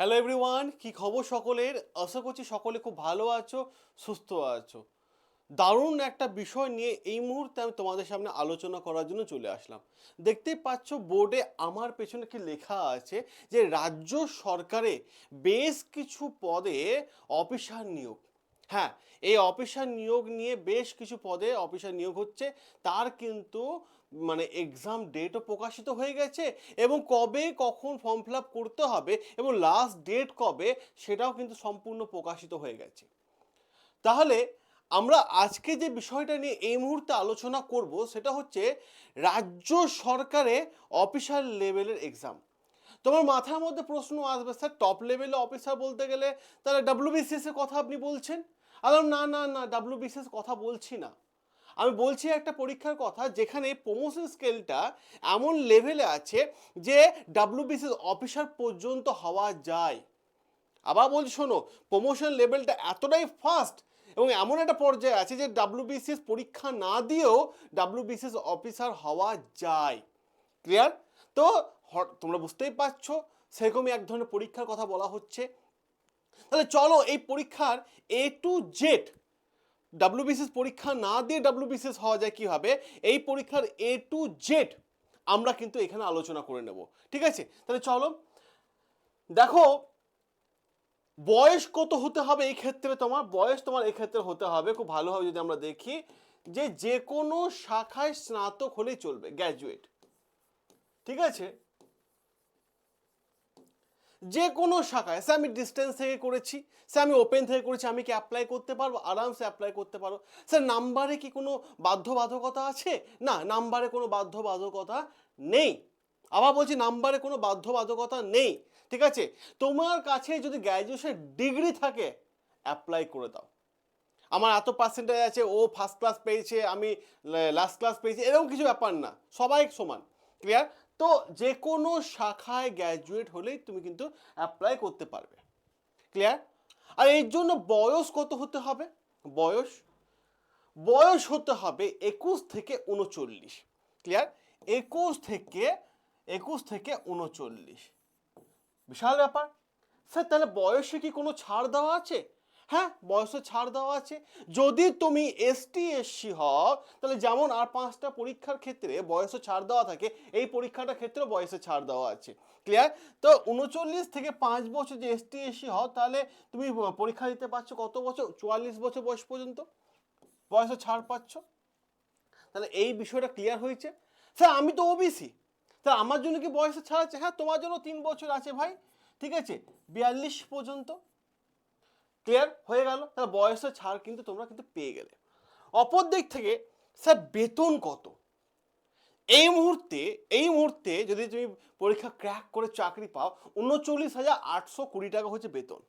Hello everyone কি খবর সকলের? আশা করছি সকলে খুব ভালো আছো, সুস্থ আছো। দারুণ একটা বিষয় নিয়ে এই মুহূর্তে আমি তোমাদের সামনে আলোচনা করার জন্য চলে আসলাম। দেখতেই পাচ্ছ বোর্ডে আমার পেছনে কি লেখা আছে যে, রাজ্য সরকারে বেশ কিছু পদে অফিসার নিয়োগ। হ্যাঁ এই অফিসার নিয়োগ নিয়ে বেশ কিছু পদে অফিসার নিয়োগ হচ্ছে। তার কিন্তু মানে এক্সাম ডেটও প্রকাশিত হয়ে গেছে এবং কবে কখন ফর্ম ফিল করতে হবে এবং লাস্ট ডেট কবে সেটাও কিন্তু সম্পূর্ণ প্রকাশিত হয়ে গেছে। তাহলে আমরা আজকে যে বিষয়টা নিয়ে এই মুহূর্তে আলোচনা করব সেটা হচ্ছে রাজ্য সরকারে অফিসার লেভেলের এক্সাম তোমার মাথার মধ্যে প্রশ্ন আসবে, স্যার টপ লেভেলে অফিসার বলতে গেলে তাহলে ডাব্লিউবিসিএস এর কথা আপনি বলছেন? আলাম না না না ডাব্লিউবিসিএস কথা বলছি না। আমি বলছি একটা পরীক্ষার কথা যেখানে প্রমোশন স্কেলটা এমন লেভেলে আছে যে ডাব্লিউবিসিএস অফিসার পর্যন্ত হওয়া যায়। আবার বলছি, শোনো প্রমোশন লেভেলটা এতটাই ফাস্ট এবং এমন একটা পর্যায়ে আছে যে ডাব্লিউবিসিএস পরীক্ষা না দিয়েও ডাব্লিউবিসিএস অফিসার হওয়া যায়। ক্লিয়ার তো তোমরা বুঝতেই পারছ, সেরকমই এক ধরনের পরীক্ষার কথা বলা হচ্ছে। তাহলে চলো এই পরীক্ষার এ টু জেড ডাব্লিউবিসিএস পরীক্ষা না দিয়ে ডাব্লিউবিসিএস হওয়া যায় কীভাবে এই পরীক্ষার এ টু জেড আমরা কিন্তু এখানে আলোচনা করে নেব। ঠিক আছে? তাহলে চলো। দেখো, বয়স কত হতে হবে এই ক্ষেত্রে তোমার? বয়স তোমার এই ক্ষেত্রে হতে হবে খুব ভালোভাবে যদি আমরা দেখি যে যে কোনো শাখায় স্নাতক হলেই চলবে গ্র্যাজুয়েট ঠিক আছে? যে কোনো শাখায়, সে আমি ডিস্টেন্স থেকে করেছি, সে আমি ওপেন থেকে করেছি, আমি কি অ্যাপ্লাই করতে পারব? আরামসে অ্যাপ্লাই করতে পারো স্যার নাম্বারে কি কোনো বাধ্যবাধকতা আছে? না নাম্বারে কোনো বাধ্যবাধকতা নেই। আবার বলছি নাম্বারে কোনো বাধ্যবাধকতা নেই। ঠিক আছে? তোমার কাছে যদি গ্র্যাজুয়েশন ডিগ্রি থাকে অ্যাপ্লাই করে দাও। আমার এত পার্সেন্টেজ আছে, ও ফার্স্ট ক্লাস পেয়েছে, আমি লাস্ট ক্লাস পেয়েছি, এরকম কিছু ব্যাপার না। সবাই সমান। ক্লিয়ার তো যে কোনো শাখায় গ্র্যাজুয়েট হলেই তুমি কিন্তু অ্যাপ্লাই করতে পারবে। ক্লিয়ার আর এর জন্য বয়স কত হতে হবে? বয়স? বয়স হতে হবে একুশ থেকে উনচল্লিশ। ক্লিয়ার একুশ থেকে একুশ থেকে উনচল্লিশ। বিশাল ব্যাপার। স্যার, তাহলে বয়সে কি কোনো ছাড় দেওয়া আছে? হ্যাঁ বয়সে ছাড় দেওয়া আছে। যদি তুমি এসটি এসসি হও, তাহলে যেমন আর পাঁচটা পরীক্ষার ক্ষেত্রে বয়সে ছাড় দেওয়া থাকে, এই পরীক্ষাটার ক্ষেত্রে বয়সে ছাড় দেওয়া আছে। ক্লিয়ার তো উনচল্লিশ থেকে পাঁচ বছর যে এসটি এসসি হও, তাহলে তুমি পরীক্ষা দিতে পারছ কত বছর? চুয়াল্লিশ বছর বয়স পর্যন্ত। বয়সে ছাড় পাচ্ছ। তাহলে এই বিষয়টা ক্লিয়ার হয়েছে। স্যার, আমি তো ওবিসি স্যার, আমার জন্য কি বয়সে ছাড় আছে? হ্যাঁ তোমার জন্য তিন বছর আছে ভাই। ঠিক আছে? বিয়াল্লিশ পর্যন্ত। ক্লিয়ার হয়ে গেল তাহলে বয়সের ছাড় কিন্তু তোমরা কিন্তু পেয়ে গেলে। অপর দিক থেকে, স্যার, বেতন কত? এই মুহূর্তে এই মুহূর্তে যদি তুমি পরীক্ষা ক্র্যাক করে চাকরি পাও উনচল্লিশ হাজার আটশো কুড়ি টাকা হচ্ছে বেতন।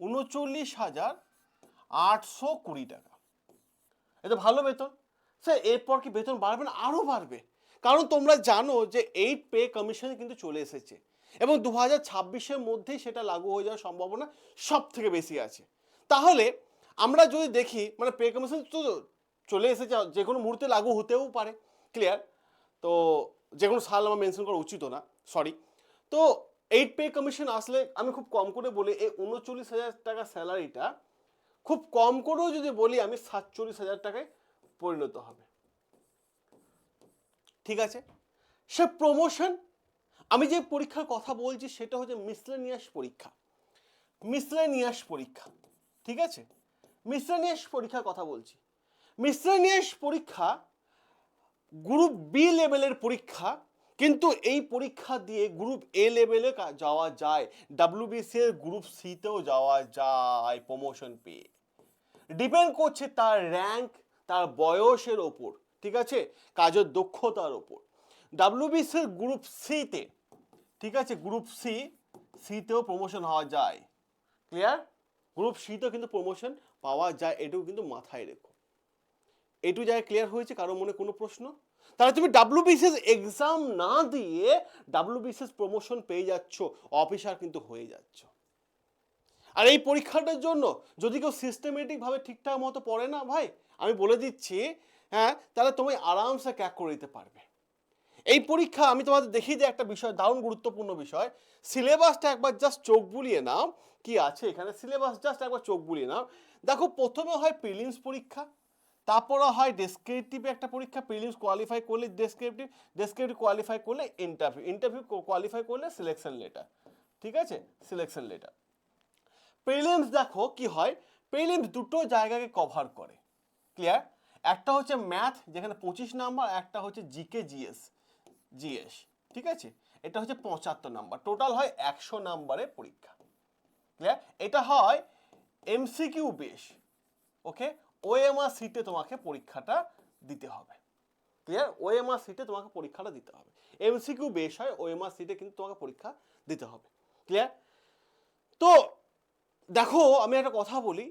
উনচল্লিশ হাজার আটশো কুড়ি টাকা। এটা ভালো বেতন। স্যার, এরপর কি বেতন বাড়বে না? আরও বাড়বে। কারণ তোমরা জানো যে এইট পে কমিশন কিন্তু চলে এসেছে। এবং দু হাজার ছাব্বিশের মধ্যেই সেটা লাগু হয়ে যাওয়ার সম্ভাবনা সব থেকে বেশি আছে। তাহলে আমরা যদি দেখি মানে পে কমিশন তো চলে এসেছে, যে কোনো মুহূর্তে লাগু হতেও পারে ক্লিয়ার তো যে কোনো সাল আমার মেনশন করা উচিত না সরি তো এইট পে কমিশন আসলে আমি খুব কম করে বলি, এই উনচল্লিশ হাজার টাকা স্যালারিটা খুব কম করেও যদি বলি, আমি সাতচল্লিশ হাজার টাকায় পরিণত হবে। ঠিক আছে? সে প্রমোশন আমি যে পরীক্ষার কথা বলছি সেটা হচ্ছে মিসলেনিয়াস পরীক্ষা। মিসলেনিয়াস পরীক্ষা, ঠিক আছে? মিসলেনিয়াস পরীক্ষার কথা বলছি। মিসলেনিয়াস পরীক্ষা গ্রুপ বি লেভেলের পরীক্ষা, কিন্তু এই পরীক্ষা দিয়ে গ্রুপ এ লেভেলে যাওয়া যায়। ডাব্লিউবিসি এর গ্রুপ সিতেও যাওয়া যায় প্রমোশন পেয়ে। ডিপেন্ড করছে তার র্যাঙ্ক তার বয়সের ওপর, ঠিক আছে? কাজের দক্ষতার ওপর। ডাব্লিউবিসির গ্রুপ সিতে ঠিক আছে গ্রুপ সি সিতেও প্রমোশন হওয়া যায়। ক্লিয়ার গ্রুপ সিতেও কিন্তু প্রমোশন পাওয়া যায় এটাও কিন্তু মাথায় রেখো। এটু জায়গায় ক্লিয়ার হয়েছে, কারও মনে কোনো প্রশ্ন? তাহলে তুমি ডাব্লিউবিসিএস এক্সাম না দিয়ে ডাব্লিউবিসিএস প্রমোশন পেয়ে যাচ্ছ অফিসার কিন্তু হয়ে যাচ্ছ। আর এই পরীক্ষাটার জন্য যদি কেউ সিস্টেমেটিকভাবে ঠিকঠাক মতো পড়ে না, ভাই, আমি বলে দিচ্ছি হ্যাঁ তাহলে তুমি আরামসে ক্যাক করে দিতে পারবে। এই পরীক্ষা, আমি তোমাদের দেখিয়ে দিই একটা বিষয়, দারুণ গুরুত্বপূর্ণ বিষয়। সিলেবাসটা একবার জাস্ট চোখ বুলিয়ে নাও, কি আছে এখানে? সিলেবাস জাস্ট একবার চোখ বুলিয়ে নাও। দেখো, প্রথমে হয় প্রিলিমস পরীক্ষা, তারপরে হয় ডেসক্রিপটিভ একটা পরীক্ষা। প্রিলিমস কোয়ালিফাই করলে ডেসক্রিপটিভ ডেসক্রিপটিভ কোয়ালিফাই করলে ইন্টারভিউ ইন্টারভিউ কোয়ালিফাই করলে সিলেকশন লেটার ঠিক আছে? সিলেকশন লেটার প্রিলিমস দেখো কি হয়? প্রিলিমস দুটো জায়গাকে কভার করে ক্লিয়ার একটা হচ্ছে ম্যাথ যেখানে পঁচিশ নাম্বার একটা হচ্ছে জিকে জিএস জিএস, ঠিক আছে? এটা হচ্ছে পঁচাত্তর নাম্বার। টোটাল হয় একশো নাম্বারের পরীক্ষা। ক্লিয়ার এটা হয় এমসিকিউ বেশ ওকে ওএমআর সিটে তোমাকে পরীক্ষাটা দিতে হবে। ক্লিয়ার ওএমআর সিটে তোমাকে পরীক্ষাটা দিতে হবে। এমসিকিউ বেশ হয় ওএমআর সিটে কিন্তু তোমাকে পরীক্ষা দিতে হবে। ক্লিয়ার তো দেখো, আমি একটা কথা বলি।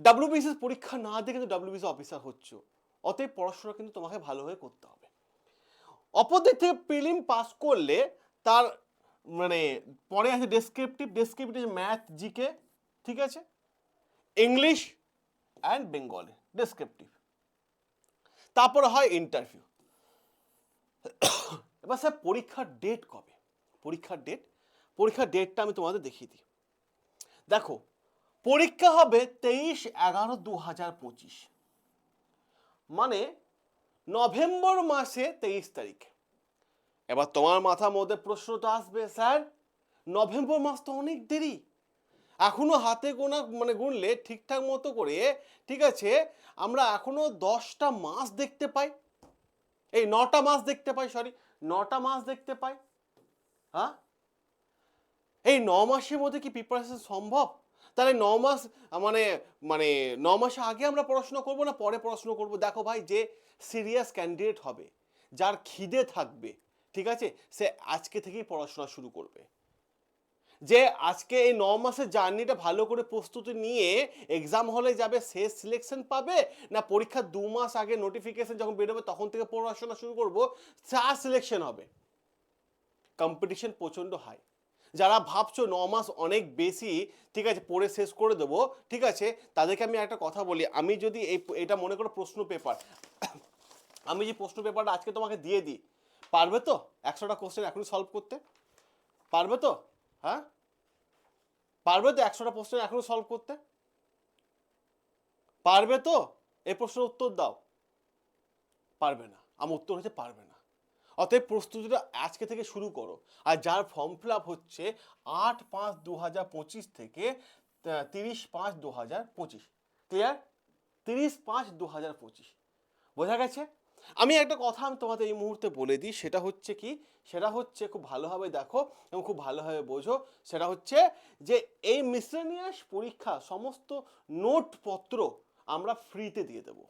ডাব্লিউবিসিএস পরীক্ষা না দিয়ে কিন্তু ডাব্লিউবিসি অফিসার হচ্ছে। অতএব পড়াশোনা কিন্তু তোমাকে ভালোভাবে করতে হবে। অপরদিক থেকে প্রিলিম পাস করলে তার মানে পরে আছে ডেসক্রিপটিভ ডেসক্রিপটিভ ম্যাথ জিকে ঠিক আছে? ইংলিশ অ্যান্ড বেঙ্গলি ডেসক্রিপটিভ তারপরে হয় ইন্টারভিউ এবার স্যার পরীক্ষার ডেট কবে? পরীক্ষার ডেট পরীক্ষার ডেটটা আমি তোমাদের দেখিয়ে দিই। দেখো, পরীক্ষা হবে তেইশ এগারো দু হাজার পঁচিশ। মানে নভেম্বর মাসে তেইশ তারিখ। এবার তোমার মাথার মধ্যে প্রশ্ন তো আসবে, স্যার, নভেম্বর মাস তো অনেক দেরি। এখনও হাতে গোনা মানে গুনলে ঠিকঠাক মতো করে, ঠিক আছে, আমরা এখনও দশটা মাস দেখতে পাই। এই নটা মাস দেখতে পাই সরি নটা মাস দেখতে পাই। হ্যাঁ? এই ন মাসের মধ্যে কি প্রিপারেশন সম্ভব? তাহলে ন মাস মানে মানে ন মাসে আগে আমরা পড়াশোনা করব না পরে পড়াশোনা করব? দেখো ভাই, যে সিরিয়াস ক্যান্ডিডেট হবে, যার খিদে থাকবে, ঠিক আছে, সে আজকে থেকেই পড়াশোনা শুরু করবে। যে আজকে এই ন মাসের জার্নিটা ভালো করে প্রস্তুতি নিয়ে এক্সাম হলে যাবে, সে সিলেকশন পাবে, না পরীক্ষার দু মাস আগে নোটিফিকেশন যখন বেরোবে, তখন থেকে পড়াশোনা শুরু করব, তার সিলেকশন হবে। কম্পিটিশন প্রচণ্ড হাই যারা ভাবছ ন মাস অনেক বেশি, ঠিক আছে, পড়ে শেষ করে দেবো, ঠিক আছে, তাদেরকে আমি একটা কথা বলি। আমি যদি এই এটা মনে করো প্রশ্ন পেপার, আমি যে প্রশ্ন পেপারটা আজকে তোমাকে দিয়ে দিই, পারবে তো? একশোটা কোশ্চেন এখনই সলভ করতে? পারবে তো? হ্যাঁ? পারবে তো একশোটা প্রশ্ন এখনও সলভ করতে? পারবে তো? এ প্রশ্নের উত্তর দাও। পারবে না। আমার উত্তর হচ্ছে পারবে না। অতএব প্রস্তুতিটা আজকে থেকে শুরু করো। আর যার ফর্ম ফিল আপ হচ্ছে আট পাঁচ দু হাজার পঁচিশ থেকে তিরিশ পাঁচ দু হাজার পঁচিশ। ক্লিয়ার তিরিশ পাঁচ দু হাজার পঁচিশ। বোঝা গেছে? আমি একটা কথা আমি তোমাদের এই মুহূর্তে বলে দিই, সেটা হচ্ছে কি? সেটা হচ্ছে খুব ভালোভাবে দেখো এবং খুব ভালোভাবে বোঝো। সেটা হচ্ছে যে এই মিসলেনিয়াস পরীক্ষা সমস্ত নোটপত্র আমরা ফ্রিতে দিয়ে দেবো।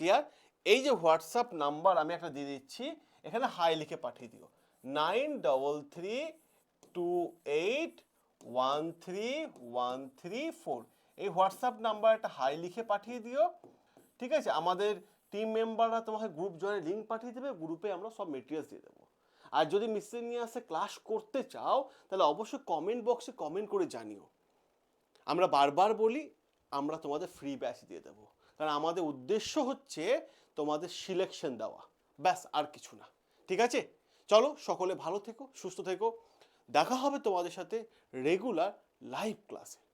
ক্লিয়ার এই যে হোয়াটসঅ্যাপ নাম্বার আমি একটা দিয়ে দিচ্ছি এখানে হাই লিখে পাঠিয়ে দিও। Nine double three two eight one three one three four এই হোয়াটসঅ্যাপ নাম্বার একটা হাই লিখে পাঠিয়ে দিও। ঠিক আছে? আমাদের টিম মেম্বাররা তোমাকে গ্রুপ জয়ের লিঙ্ক পাঠিয়ে দেবে। গ্রুপে আমরা সব মেটেরিয়ালস দিয়ে দেবো। আর যদি মিসেনিয়াসে ক্লাস করতে চাও, তাহলে অবশ্যই কমেন্ট বক্সে কমেন্ট করে জানিও। আমরা বারবার বলি, আমরা তোমাদের ফ্রি ব্যাচ দিয়ে দেবো। কারণ আমাদের উদ্দেশ্য হচ্ছে তোমাদের সিলেকশন দেওয়া। ব্যাস, আর কিছু না। ঠিক আছে? চলো সকলে ভালো থেকো, সুস্থ থেকো। দেখা হবে তোমাদের সাথে রেগুলার লাইভ ক্লাসে